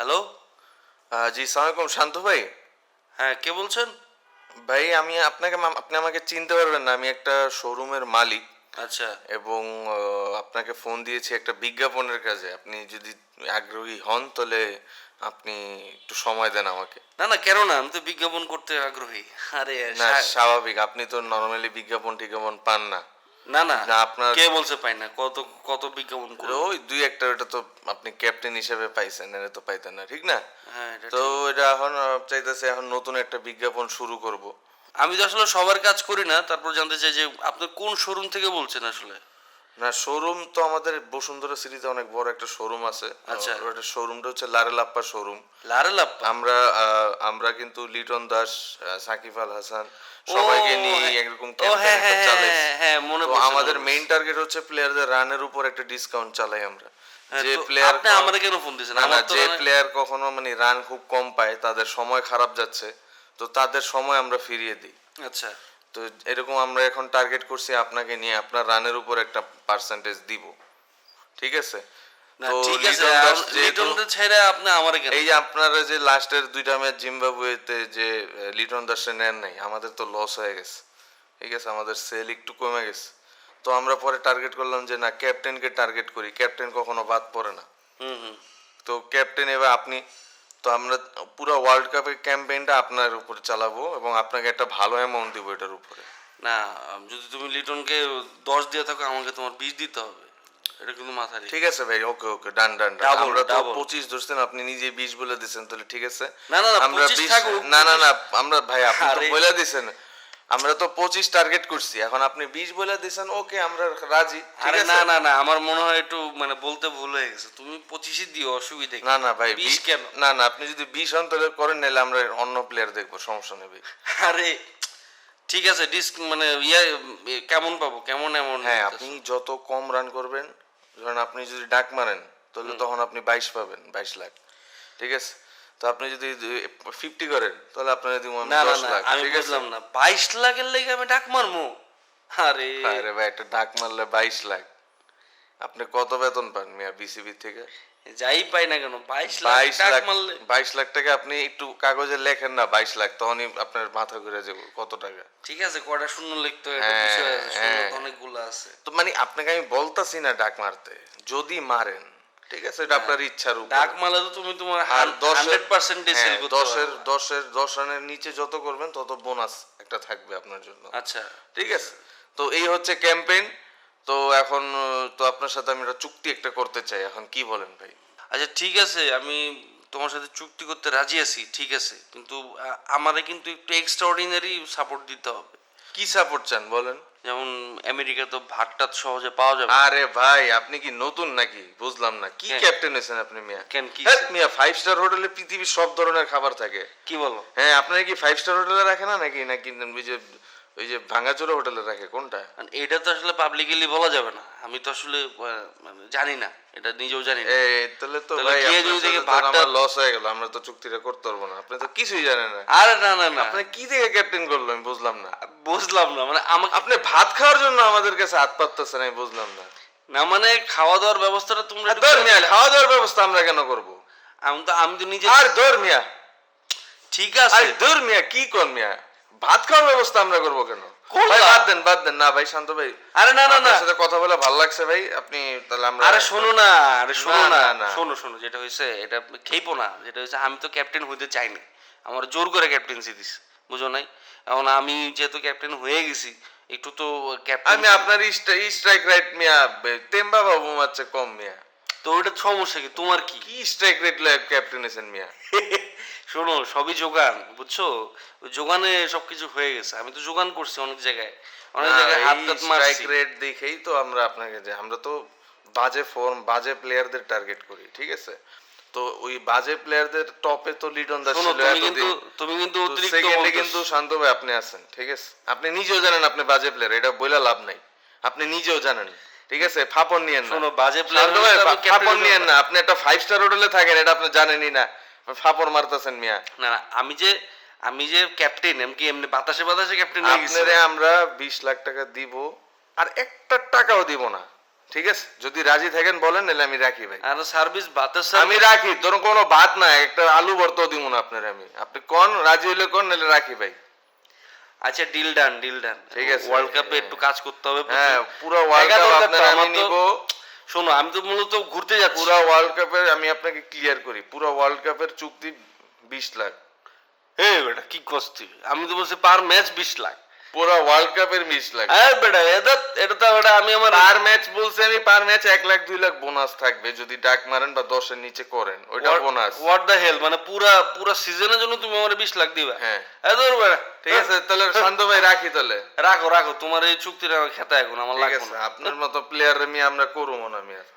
Hello? জি সালামালাইকুম। শান্ত ভাই? হ্যাঁ কে বলছেন? ভাই আমি আপনাকে আপনি আমাকে চিনতে পারবেন না। আমি একটা শোরুমের মালিক। আচ্ছা। এবং আপনাকে ফোন দিয়েছি একটা বিজ্ঞাপনের কাজে। আপনি যদি আগ্রহী হন তাহলে আপনি একটু সময় দেন আমাকে। না না কেন না? আমি তো বিজ্ঞাপন করতে আগ্রহী। আরে না স্বাভাবিক। আপনি তো নর্মালি বিজ্ঞাপন টিজ্ঞাপন পান না। না না না, আপনার- কে বলছে পাই না? কত কত বিজ্ঞাপন করে ওই দুই একটা ওটা তো আপনি ক্যাপ্টেন হিসেবে পাইছেন এটা তো পাইতেন না ঠিক না? হ্যাঁ তো এটা এখন চাইতেছে এখন নতুন একটা বিজ্ঞাপন শুরু করব। আমি তো আসলে সবার কাজ করি না তারপর জানতে চাই যে আপনি কোন শোরুম থেকে বলছেন আসলে? না শোরুম তো আমাদের বসুন্ধরা সিটিতে অনেক বড় একটা শোরুম আছে। আচ্ছা। ওটা শোরুমটা হচ্ছে লারেলাপ্পা শোরুম লারেলাপ আমরা আমরা কিন্তু লিটন দাস সাকিব আল হাসান সবাইকে নিয়ে এরকম campaign হ্যাঁ চালাই। হ্যাঁ হ্যাঁ মনে আমাদের মেইন টার্গেট হচ্ছে প্লেয়ারদের রানের উপর একটা ডিসকাউন্ট চালাই আমরা। হ্যাঁ, যে প্লেয়ার আপনি আমারে কেন ফোন দিয়েছেন না যে প্লেয়ার কখনো মানে রান খুব কম পায় তাদের সময় খারাপ যাচ্ছে তো তাদের সময় আমরা ফিরিয়ে দিই। আচ্ছা। তো এরকম আমরা এখন টার্গেট করছি আপনাকে নিয়ে আপনার রানের উপর একটা পার্সেন্টেজ দিব। ঠিক আছে? এই যে আপনারা যে লাস্টের দুইটা ম্যাচ জিম্বাবুয়েতে যে লিটন দাসে নেন নাই আমাদের তো লস হয়ে গেছে। ঠিক আছে? আমাদের সেল একটু কমে গেছে। তো আমরা পরে টার্গেট করলাম যে না ক্যাপ্টেনকে টার্গেট করি। ক্যাপ্টেন কখনো বাদ পড়ে না। হুম হুম। তো ক্যাপ্টেন এবার আপনি তো আমরা পুরো ওয়ার্ল্ড কাপের ক্যাম্পেইনটা আপনার উপরে চালাবো এবং আপনাকে একটা ভালো অ্যামাউন্ট দিব এটার উপরে। না যদি তুমি লিটনকে দশ দিয়ে থাকো আমাকে তোমার বিশ দিতে হবে। এটা কিন্তু মাথা ঠিক আছে ভাই ওকে ওকে ডান ডান আমরা তো পঁচিশ ধরছেন আপনি নিজে বিশ বলে দিচ্ছেন তাহলে ঠিক আছে। না, না, না, আমরা বিশ না না না আমরা ভাই আপনি তো বলে দিছেন। আমরা তো পঁচিশ টার্গেট করছি এখন আপনি বিশ বলে দিছেন ওকে আমরা রাজি আরে না না না আমার মনে হয় একটু মানে বলতে ভুল হয়ে গেছে তুমি পঁচিশই দিও অসুবিধা না না ভাই বিশ কেন? না না আপনি যদি বিশ তাহলে করেন নাহলে আমরা অন্য প্লেয়ার দেখব সমস্যা নেবে আরে ঠিক আছে ডিস্ক মানে ইয়ে কেমন পাবো? কেমন এমন হ্যাঁ আপনি যত কম রান করবেন ধরেন আপনি যদি ডাক মারেন তাহলে তখন আপনি বাইশ পাবেন বাইশ লাখ ঠিক আছে? তো আপনি যদি ফিফটি করেন তাহলে আপনার দিব আমি দশ লাখ আমি বুঝলাম না। বাইশ লাখের লেগে আমি ডাক মারমু আরে। আরে ভাই একটা ডাক মারলে বাইশ লাখ। আপনি কত বেতন পান মিয়া বিসিবি থেকে? যাই পাই না কেন বাইশ লাখ লাখ মারলে বাইশ লাখ টাকা আপনি একটু কাগজে লেখেন না বাইশ লাখ তখনই আপনার মাথা ঘুরে যাবে কত টাকা? ঠিক আছে কটা শূন্য লিখতে হয় হ্যাঁ, হ্যাঁ। অনেকগুলো আছে। তো মানে আপনাকে আমি বলতাছি না ডাক মারতে যদি মারেন ঠিক আছে? এটা আপনার ইচ্ছার উপর। ডাক মারলে তো তুমি তোমার আর দশের হান্ড্রেড পার্সেন্ট সেল হ্যাঁ, দশের। দশের দশ রানের নিচে যত করবেন তত বোনাস একটা থাকবে আপনার জন্য। আচ্ছা। ঠিক আছে? তো এই হচ্ছে ক্যাম্পেইন তো এখন তো আপনার সাথে আমি একটা চুক্তি একটা করতে চাই। এখন কি বলেন ভাই? আচ্ছা ঠিক আছে। আমি তোমার সাথে চুক্তি করতে রাজি আছি ঠিক আছে। কিন্তু আমারে কিন্তু একটু এক্সট্রা অর্ডিনারি সাপোর্ট দিতে হবে। কি সাপোর্ট চান বলেন? যেমন আমেরিকা তো ভাতটা সহজে পাওয়া যাবে আরে ভাই আপনি কি নতুন নাকি? বুঝলাম না। কি। ক্যাপ্টেন হয়েছেন আপনি মিয়া? কেন কি মিয়া ফাইভ স্টার হোটেলে পৃথিবীর সব ধরনের খাবার থাকে। কি বলো? হ্যাঁ আপনারা কি ফাইভ স্টার হোটেলে রাখে না নাকি? নাকি ওই যে ওই যে ভাঙাচোরা হোটেলে রাখে? কোনটা? এটা তো আসলে পাবলিকলি বলা যাবে না। আমি তো আসলে জানি না। এটা নিজেও জানি না। তাহলে তো ভাই দেখে আমার লস হয়ে গেল। আমরা তো চুক্তিটা করতে পারব না। আপনি তো কিছুই জানেন না। আরে না না না। আপনি কি থেকে ক্যাপ্টেন করল আমি বুঝলাম না। বুঝলাম না। মানে আমাকে আপনি ভাত খাওয়ার জন্য আমাদের কাছে হাত পাততেছেন আমি বুঝলাম না। না মানে খাওয়া দাওয়ার ব্যবস্থাটা তোমরা। খাওয়া দাওয়ার ব্যবস্থা আমরা কেন করব? আমি তো আমি তো নিজে আর মিয়া। ঠিক আর আছে। মিয়া কি মিয়া? ভাত খাওয়ার ব্যবস্থা আমরা করব কেন। ভাই বাদ দেন বাদ দেন। না ভাই শান্ত ভাই। আরে না না না। সাথে কথা বলে ভালো লাগছে ভাই। আপনি তাহলে আমরা আরে শোনো না আরে শোনো না, না। না, না। শোনো শোনো যেটা হয়েছে এটা খেইপো না। যেটা হয়েছে আমি তো ক্যাপ্টেন হইতে চাইনি। আমার জোর করে ক্যাপ্টেন্সি দিস বুঝো নাই? এখন আমি যেহেতু ক্যাপ্টেন হয়ে গেছি একটু তো ক্যাপ্টেন আমি আপনার স্ট্রাইক রাইট মিয়া তেম্বা বাবু মারছে কম মিয়া। তো ওইটা সমস্যা কি? তোমার কি? কি স্ট্রাইক রেট ক্যাপ্টেন এসেন মিয়া? শোনো সবই যোগান বুঝছ? যোগানে সবকিছু হয়ে গেছে। আমি তো যোগান করছি অনেক জায়গায়। অনেক জায়গায় হাত টাত স্ট্রাইক রেট দেখেই তো আমরা আপনাকে যে আমরা তো বাজে ফর্ম বাজে প্লেয়ারদের টার্গেট করি ঠিক আছে? তো ওই বাজে প্লেয়ারদের টপে তো লিটন দাস ছিল তুমি কিন্তু তুমি কিন্তু অতিরিক্ত সেকেন্ডে কিন্তু শান্ত ভাই আপনি আছেন ঠিক আছে? আপনি নিজেও জানেন আপনি বাজে প্লেয়ার এটা বইলা লাভ নাই। আপনি নিজেও জানেন ঠিক আছে? ফাপন নিয়েন না। শোনো, বাজে captain ফাপন নিয়েন না। আপনি একটা ফাইভ স্টার হোটেলে থাকেন এটা আপনি জানেনই না। ফাপন মারতেছেন মিয়া। না না আমি যে আমি যে ক্যাপ্টেন আমি কি এমনি বাতাসে বাতাসে ক্যাপ্টেন হয়ে গেছি? আপনারে আমরা বিশ লাখ টাকা দিব আর একটা টাকাও দিব না। ঠিক আছে? যদি রাজি থাকেন বলেন নাহলে আমি রাখি ভাই। আর সার্ভিস ভাতের আমি রাখি ধরুন কোনো ভাত না একটা আলু ভর্তাও দিব না আপনার আমি। আপনি কোন রাজি হইলে কোন নাহলে রাখি ভাই। আচ্ছা ডিল ডান ডিল ডান ঠিক আছে। ওয়ার্ল্ড কাপে একটু কাজ করতে হবে হ্যাঁ পুরো ওয়ার্ল্ড কাপ আপনার আমি নিব। শোনো আমি তো মূলত ঘুরতে যাচ্ছি। পুরো ওয়ার্ল্ড কাপের আমি আপনাকে ক্লিয়ার করি পুরো ওয়ার্ল্ড কাপের চুক্তি বিশ লাখ। এই বেটা কি কস্তি আমি তো বলছি পার ম্যাচ বিশ লাখ। পুরো ওয়ার্ল্ড কাপের লাখ হ্যাঁ বেটা এটা এটা তো আমি আমার পার ম্যাচ বলছে আমি পার ম্যাচ এক লাখ দুই লাখ বোনাস থাকবে যদি ডাক মারেন বা দশের নিচে করেন ওইটা বোনাস হোয়াট দ্য হেল মানে পুরা পুরা সিজনের জন্য তুমি আমার বিশ লাখ দিবা? হ্যাঁ। এই ধর বেটা। ঠিক আছে তাহলে শান্ত ভাই রাখি তাহলে। রাখো রাখো তোমার এই চুক্তিটা আমার খেতে এখন আমার লাগবে আপনার মতো প্লেয়ার আমি আমরা করব না আমি আর